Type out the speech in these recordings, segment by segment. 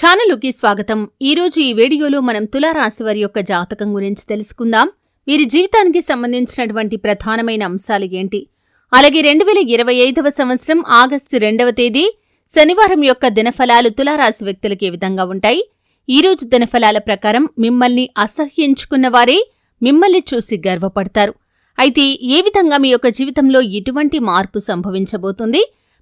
ఛానలుకి స్వాగతం. ఈరోజు ఈ వీడియోలో మనం తులారాశి వారి యొక్క జాతకం గురించి తెలుసుకుందాం. వీరి జీవితానికి సంబంధించినటువంటి ప్రధానమైన అంశాలు ఏంటి? అలాగే రెండు వేల ఇరవై ఐదవ సంవత్సరం ఆగస్టు రెండవ తేదీ శనివారం యొక్క దినఫలాలు తులారాశి వ్యక్తులకు ఏ విధంగా ఉంటాయి? ఈ రోజు దినఫలాల ప్రకారం మిమ్మల్ని అసహ్యించుకున్న వారే మిమ్మల్ని చూసి గర్వపడతారు. అయితే ఏ విధంగా మీ యొక్క జీవితంలో ఎటువంటి మార్పు సంభవించబోతుంది?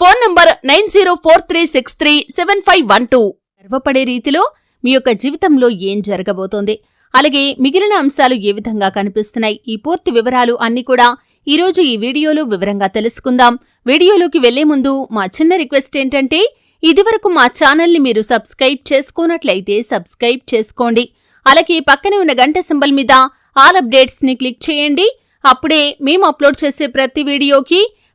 Phone number nine zero four three six three seven five one two. గర్వపడే రీతిలో మీ యొక్క జీవితంలో ఏం జరగబోతోంది? అలాగే మిగిలిన అంశాలు ఏ విధంగా కనిపిస్తున్నాయి? ఈ పూర్తి వివరాలు అన్ని కూడా ఈరోజు ఈ వీడియోలో వివరంగా తెలుసుకుందాం. వీడియోలోకి వెళ్ళే ముందు మా చిన్న రిక్వెస్ట్ ఏంటంటే ఇదివరకు మా ఛానల్ని మీరు సబ్స్క్రైబ్ చేసుకోనట్లయితే సబ్స్క్రైబ్ చేసుకోండి. అలాగే పక్కనే ఉన్న గంట సింబల్ మీద ఆల్ అప్డేట్స్ని క్లిక్ చేయండి. అప్పుడే మేము అప్లోడ్ చేసే ప్రతి వీడియోకి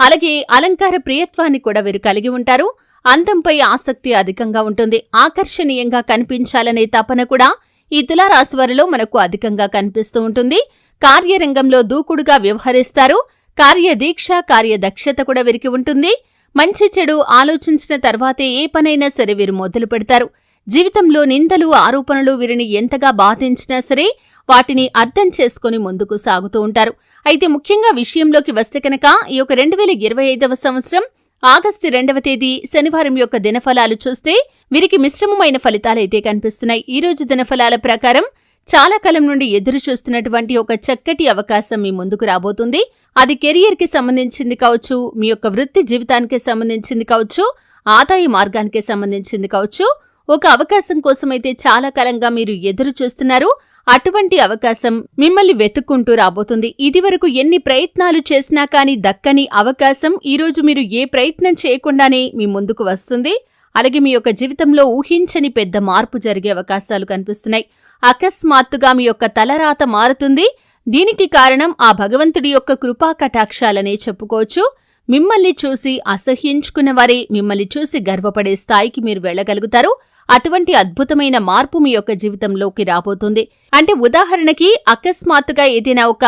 అలాగే అలంకార ప్రియత్వాన్ని కూడా వీరు కలిగి ఉంటారు. అందంపై ఆసక్తి అధికంగా ఉంటుంది. ఆకర్షణీయంగా కనిపించాలనే తపన కూడా ఈ తులారాశివారిలో మనకు అధికంగా కనిపిస్తూ ఉంటుంది. కార్యరంగంలో దూకుడుగా వ్యవహరిస్తారు. కార్యదీక్ష కార్యదక్షత కూడా వీరికి ఉంటుంది. మంచి చెడు ఆలోచించిన తర్వాతే ఏ పనైనా సరే వీరు మొదలు పెడతారు. జీవితంలో నిందలు ఆరోపణలు వీరిని ఎంతగా బాధించినా సరే వాటిని అర్థం చేసుకుని ముందుకు సాగుతూ ఉంటారు. అయితే ముఖ్యంగా విషయంలోకి వస్తే కనుక ఈ యొక్క రెండు వేల ఇరవై ఐదవ సంవత్సరం ఆగస్టు రెండవ తేదీ శనివారం యొక్క దినఫలాలు చూస్తే వీరికి మిశ్రమమైన ఫలితాలైతే కనిపిస్తున్నాయి. ఈ రోజు దినఫలాల ప్రకారం చాలా కాలం నుండి ఎదురు చూస్తున్నటువంటి ఒక చక్కటి అవకాశం మీ ముందుకు రాబోతుంది. అది కెరియర్కి సంబంధించింది కావచ్చు మీ యొక్క వృత్తి జీవితానికి సంబంధించింది కావచ్చు ఆదాయ మార్గానికి సంబంధించింది కావచ్చు. ఒక అవకాశం కోసమైతే చాలా కాలంగా మీరు ఎదురు చూస్తున్నారు. అటువంటి అవకాశం మిమ్మల్ని వెతుక్కుంటూ రాబోతుంది. ఇదివరకు ఎన్ని ప్రయత్నాలు చేసినా కానీ దక్కని అవకాశం ఈరోజు మీరు ఏ ప్రయత్నం చేయకుండానే మీ ముందుకు వస్తుంది. అలాగే మీ యొక్క జీవితంలో ఊహించని పెద్ద మార్పు జరిగే అవకాశాలు కనిపిస్తున్నాయి. అకస్మాత్తుగా మీ యొక్క తలరాత మారుతుంది. దీనికి కారణం ఆ భగవంతుడి యొక్క కృపా కటాక్షాలనే చెప్పుకోవచ్చు. మిమ్మల్ని చూసి అసహ్యించుకున్న వారే మిమ్మల్ని చూసి గర్వపడే స్థాయికి మీరు వెళ్ళగలుగుతారు. అటువంటి అద్భుతమైన మార్పు మీ యొక్క జీవితంలోకి రాబోతుంది. అంటే ఉదాహరణకి అకస్మాత్తుగా ఏదైనా ఒక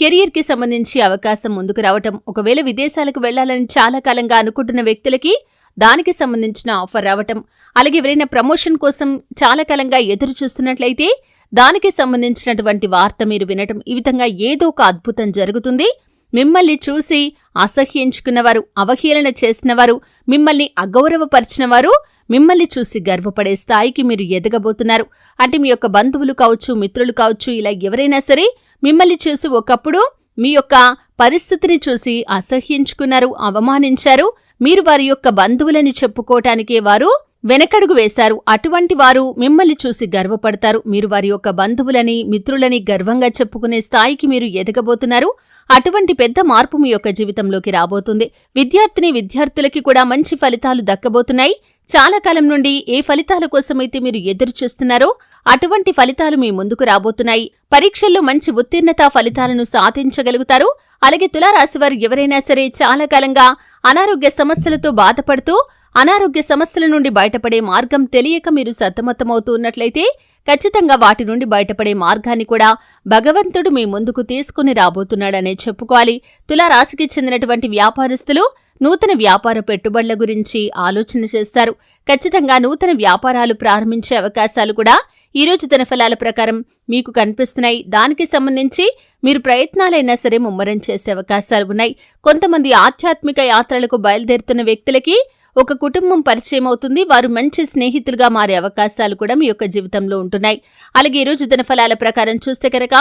కెరియర్కి సంబంధించి అవకాశం ముందుకు రావటం. ఒకవేళ విదేశాలకు వెళ్ళాలని చాలా కాలంగా అనుకుంటున్న వ్యక్తులకి దానికి సంబంధించిన ఆఫర్ రావటం. అలాగే ఎవరైనా ప్రమోషన్ కోసం చాలా కాలంగా ఎదురు చూస్తున్నట్లయితే దానికి సంబంధించినటువంటి వార్త మీరు వినటం. ఈ విధంగా ఏదో ఒక అద్భుతం జరుగుతుంది. మిమ్మల్ని చూసి అసహ్యించుకున్నవారు అవహేళన చేసినవారు మిమ్మల్ని అగౌరవపరిచినవారు మిమ్మల్ని చూసి గర్వపడే స్థాయికి మీరు ఎదగబోతున్నారు. అంటే మీ యొక్క బంధువులు కావచ్చు మిత్రులు కావచ్చు ఇలా ఎవరైనా సరే మిమ్మల్ని చూసి ఒకప్పుడు మీ యొక్క పరిస్థితిని చూసి అసహ్యించుకున్నారు అవమానించారు. మీరు వారి యొక్క బంధువులని చెప్పుకోవటానికే వారు వెనకడుగు వేశారు. అటువంటి వారు మిమ్మల్ని చూసి గర్వపడతారు. మీరు వారి యొక్క బంధువులని మిత్రులని గర్వంగా చెప్పుకునే స్థాయికి మీరు ఎదగబోతున్నారు. అటువంటి పెద్ద మార్పు మీ యొక్క జీవితంలోకి రాబోతుంది. విద్యార్థిని విద్యార్థులకి కూడా మంచి ఫలితాలు దక్కబోతున్నాయి. చాలా కాలం నుండి ఏ ఫలితాల కోసమైతే మీరు ఎదురు చూస్తున్నారో అటువంటి ఫలితాలు మీ ముందుకు రాబోతున్నాయి. పరీక్షల్లో మంచి ఉత్తీర్ణత ఫలితాలను సాధించగలుగుతారు. అలాగే తులారాశివారు ఎవరైనా సరే చాలా కాలంగా అనారోగ్య సమస్యలతో బాధపడుతూ అనారోగ్య సమస్యల నుండి బయటపడే మార్గం తెలియక మీరు సతమతమవుతూ ఉన్నట్లయితే ఖచ్చితంగా వాటి నుండి బయటపడే మార్గాన్ని కూడా భగవంతుడు మీ ముందుకు తీసుకుని రాబోతున్నాడనే చెప్పుకోవాలి. తులారాశికి చెందినటువంటి వ్యాపారస్తులు నూతన వ్యాపార పెట్టుబడుల గురించి ఆలోచన చేస్తారు. ఖచ్చితంగా నూతన వ్యాపారాలు ప్రారంభించే అవకాశాలు కూడా ఈరోజు దినఫలాల ప్రకారం మీకు కనిపిస్తున్నాయి. దానికి సంబంధించి మీరు ప్రయత్నాలైనా సరే ముమ్మరం చేసే అవకాశాలు ఉన్నాయి. కొంతమంది ఆధ్యాత్మిక యాత్రలకు బయలుదేరుతున్న వ్యక్తులకి ఒక కుటుంబం పరిచయం అవుతుంది. వారు మంచి స్నేహితులుగా మారే అవకాశాలు కూడా మీ యొక్క జీవితంలో ఉంటున్నాయి. అలాగే ఈరోజు దినఫలాల ప్రకారం చూస్తే కనుక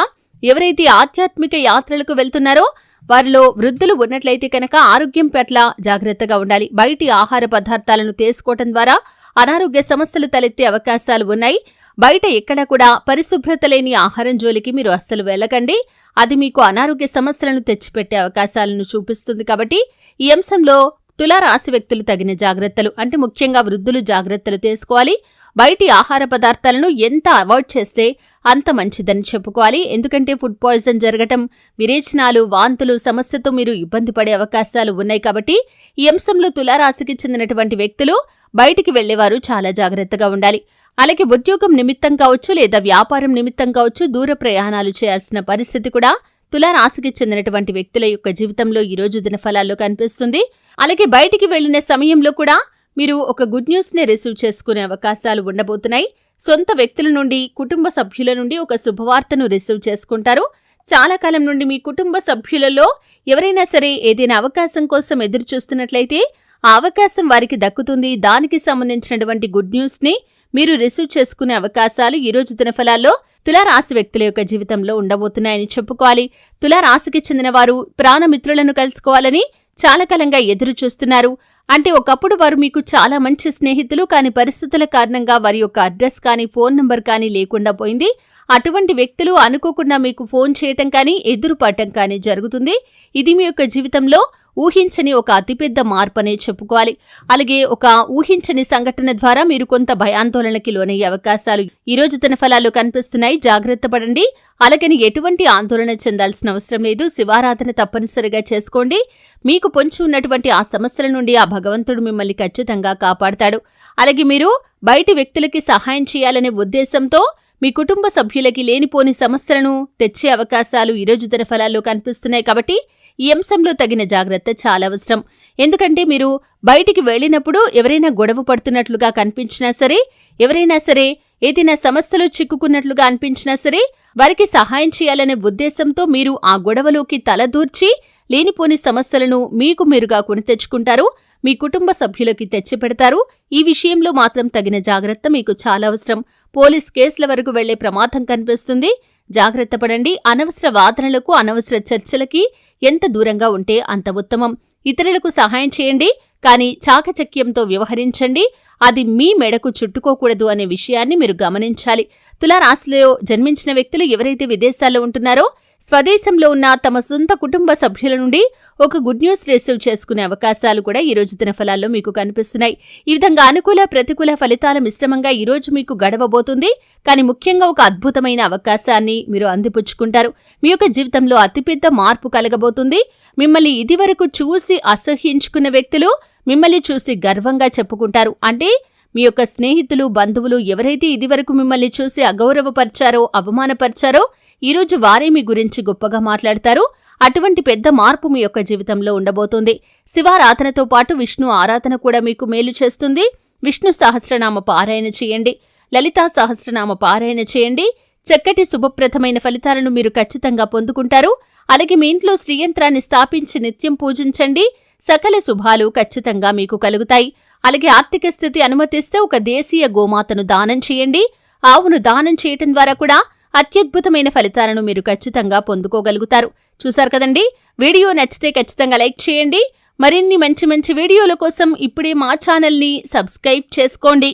ఎవరైతే ఆధ్యాత్మిక యాత్రలకు వెళ్తున్నారో వారిలో వృద్ధులు ఉన్నట్లయితే కనుక ఆరోగ్యం పట్ల జాగ్రత్తగా ఉండాలి. బయటి ఆహార పదార్థాలను తీసుకోవటం ద్వారా అనారోగ్య సమస్యలు తలెత్తే అవకాశాలు ఉన్నాయి. బయట ఎక్కడా కూడా పరిశుభ్రత లేని ఆహారం జోలికి మీరు అస్సలు వెళ్ళకండి. అది మీకు అనారోగ్య సమస్యలను తెచ్చిపెట్టే అవకాశాలను చూపిస్తుంది కాబట్టి ఈ అంశంలో తులారాశి వ్యక్తులు తగిన జాగ్రత్తలు అంటే ముఖ్యంగా వృద్ధులు జాగ్రత్తలు తీసుకోవాలి. బయటి ఆహార పదార్థాలను ఎంత అవాయిడ్ చేస్తే అంత మంచిదని చెప్పుకోవాలి. ఎందుకంటే ఫుడ్ పాయిజన్ జరగటం విరేచనాలు వాంతులు సమస్యతో మీరు ఇబ్బంది పడే అవకాశాలు ఉన్నాయి కాబట్టి ఈ అంశంలో తులారాశికి చెందినటువంటి వ్యక్తులు బయటికి వెళ్ళేవారు చాలా జాగ్రత్తగా ఉండాలి. అలాగే ఉద్యోగం నిమిత్తం కావచ్చు లేదా వ్యాపారం నిమిత్తం కావచ్చు దూర ప్రయాణాలు చేయాల్సిన పరిస్థితి కూడా తులారాశికి చెందినటువంటి వ్యక్తుల యొక్క జీవితంలో ఈ రోజు దినఫలాల్లో కనిపిస్తుంది. అలాగే బయటికి వెళ్ళిన సమయంలో కూడా మీరు ఒక గుడ్ న్యూస్ని రిసీవ్ చేసుకునే అవకాశాలు ఉండబోతున్నాయి. సొంత వ్యక్తుల నుండి కుటుంబ సభ్యుల నుండి ఒక శుభవార్తను రిసీవ్ చేసుకుంటారు. చాలా కాలం నుండి మీ కుటుంబ సభ్యులలో ఎవరైనా సరే ఏదైనా అవకాశం కోసం ఎదురు చూస్తున్నట్లయితే ఆ అవకాశం వారికి దక్కుతుంది. దానికి సంబంధించినటువంటి గుడ్ న్యూస్ని మీరు రిసీవ్ చేసుకునే అవకాశాలు ఈ రోజు దినఫలాల్లో తులారాశి వ్యక్తుల యొక్క జీవితంలో ఉండబోతున్నాయని చెప్పుకోవాలి. తులారాశికి చెందిన వారు ప్రాణమిత్రులను కలుసుకోవాలని చాలా కాలంగా ఎదురు చూస్తున్నారు. అంటే ఒకప్పుడు వారు మీకు చాలా మంచి స్నేహితులు కాని పరిస్థితుల కారణంగా వారి యొక్క అడ్రస్ కానీ ఫోన్ నంబర్ కానీ లేకుండా పోయింది. అటువంటి వ్యక్తులు అనుకోకుండా మీకు ఫోన్ చేయటం కానీ ఎదురుపడటం కానీ జరుగుతుంది. ఇది మీ యొక్క జీవితంలో ఊహించని ఒక అతిపెద్ద మార్పనే చెప్పుకోవాలి. అలాగే ఒక ఊహించని సంఘటన ద్వారా మీరు కొంత భయాందోళనకి లోనయ్యే అవకాశాలు ఈ రోజు తన ఫలాలు కనిపిస్తున్నాయి. జాగ్రత్త పడండి. అలాగని ఎటువంటి ఆందోళన చెందాల్సిన అవసరం లేదు. శివారాధన తప్పనిసరిగా చేసుకోండి. మీకు పొంచి ఉన్నటువంటి ఆ సమస్యల నుండి ఆ భగవంతుడు మిమ్మల్ని ఖచ్చితంగా కాపాడతాడు. అలాగే మీరు బయటి వ్యక్తులకి సహాయం చేయాలనే ఉద్దేశంతో మీ కుటుంబ సభ్యులకి లేనిపోని సమస్యలను తెచ్చే అవకాశాలు ఈరోజు తన ఫలాల్లో కనిపిస్తున్నాయి. కాబట్టి ఈ అంశంలో తగిన జాగ్రత్త చాలా అవసరం. ఎందుకంటే మీరు బయటికి వెళ్ళినప్పుడు ఎవరైనా గొడవ పడుతున్నట్లుగా కనిపించినా సరే ఎవరైనా సరే ఏదైనా సమస్యలో చిక్కుకున్నట్లుగా అనిపించినా సరే వారికి సహాయం చేయాలనే ఉద్దేశంతో మీరు ఆ గొడవలోకి తలదూర్చి లేనిపోని సమస్యలను మీకు మీరుగా కొని తెచ్చుకుంటారు మీ కుటుంబ సభ్యులకి తెచ్చిపెడతారు. ఈ విషయంలో మాత్రం తగిన జాగ్రత్త మీకు చాలా అవసరం. పోలీస్ కేసుల వరకు వెళ్ళే ప్రమాదం కనిపిస్తుంది. జాగ్రత్త పడండి. అనవసర వాదనలకు అనవసర చర్చలకి ఎంత దూరంగా ఉంటే అంత ఉత్తమం. ఇతరులకు సహాయం చేయండి కానీ చాకచక్యంతో వ్యవహరించండి. అది మీ మెడకు చుట్టుకోకూడదు అనే విషయాన్ని మీరు గమనించాలి. తులారాశిలో జన్మించిన వ్యక్తులు ఎవరైతే విదేశాల్లో ఉంటున్నారో స్వదేశంలో ఉన్న తమ సొంత కుటుంబ సభ్యుల నుండి ఒక గుడ్ న్యూస్ రిసీవ్ చేసుకునే అవకాశాలు కూడా ఈ రోజు దినఫలాల్లో మీకు కనిపిస్తున్నాయి. ఈ విధంగా అనుకూల ప్రతికూల ఫలితాల మిశ్రమంగా ఈ రోజు మీకు గడవబోతుంది. కానీ ముఖ్యంగా ఒక అద్భుతమైన అవకాశాన్ని మీరు అందిపుచ్చుకుంటారు. మీ యొక్క జీవితంలో అతిపెద్ద మార్పు కలగబోతుంది. మిమ్మల్ని ఇదివరకు చూసి అసహ్యించుకున్న వ్యక్తులు మిమ్మల్ని చూసి గర్వంగా చెప్పుకుంటారు. అంటే మీ యొక్క స్నేహితులు బంధువులు ఎవరైతే ఇదివరకు మిమ్మల్ని చూసి అగౌరవపరిచారో అవమానపరిచారో ఈరోజు వారే మీ గురించి గొప్పగా మాట్లాడతారు. అటువంటి పెద్ద మార్పు మీ యొక్క జీవితంలో ఉండబోతుంది. శివారాధనతో పాటు విష్ణు ఆరాధన కూడా మీకు మేలు చేస్తుంది. విష్ణు సహస్రనామ పారాయణ చేయండి. లలితా సహస్రనామ పారాయణ చేయండి. చక్కటి శుభప్రదమైన ఫలితాలను మీరు ఖచ్చితంగా పొందుకుంటారు. అలాగే మీ ఇంట్లో శ్రీయంత్రాన్ని స్థాపించి నిత్యం పూజించండి. సకల శుభాలు ఖచ్చితంగా మీకు కలుగుతాయి. అలాగే ఆర్థిక స్థితి అనుమతిస్తే ఒక దేశీయ గోమాతను దానం చేయండి. ఆవును దానం చేయటం ద్వారా కూడా అత్యద్భుతమైన ఫలితాలను మీరు ఖచ్చితంగా పొందుకోగలుగుతారు. చూశారు కదండి? వీడియో నచ్చితే ఖచ్చితంగా లైక్ చేయండి. మరిన్ని మంచి మంచి వీడియోల కోసం ఇప్పుడే మా ఛానల్ని సబ్స్క్రైబ్ చేసుకోండి.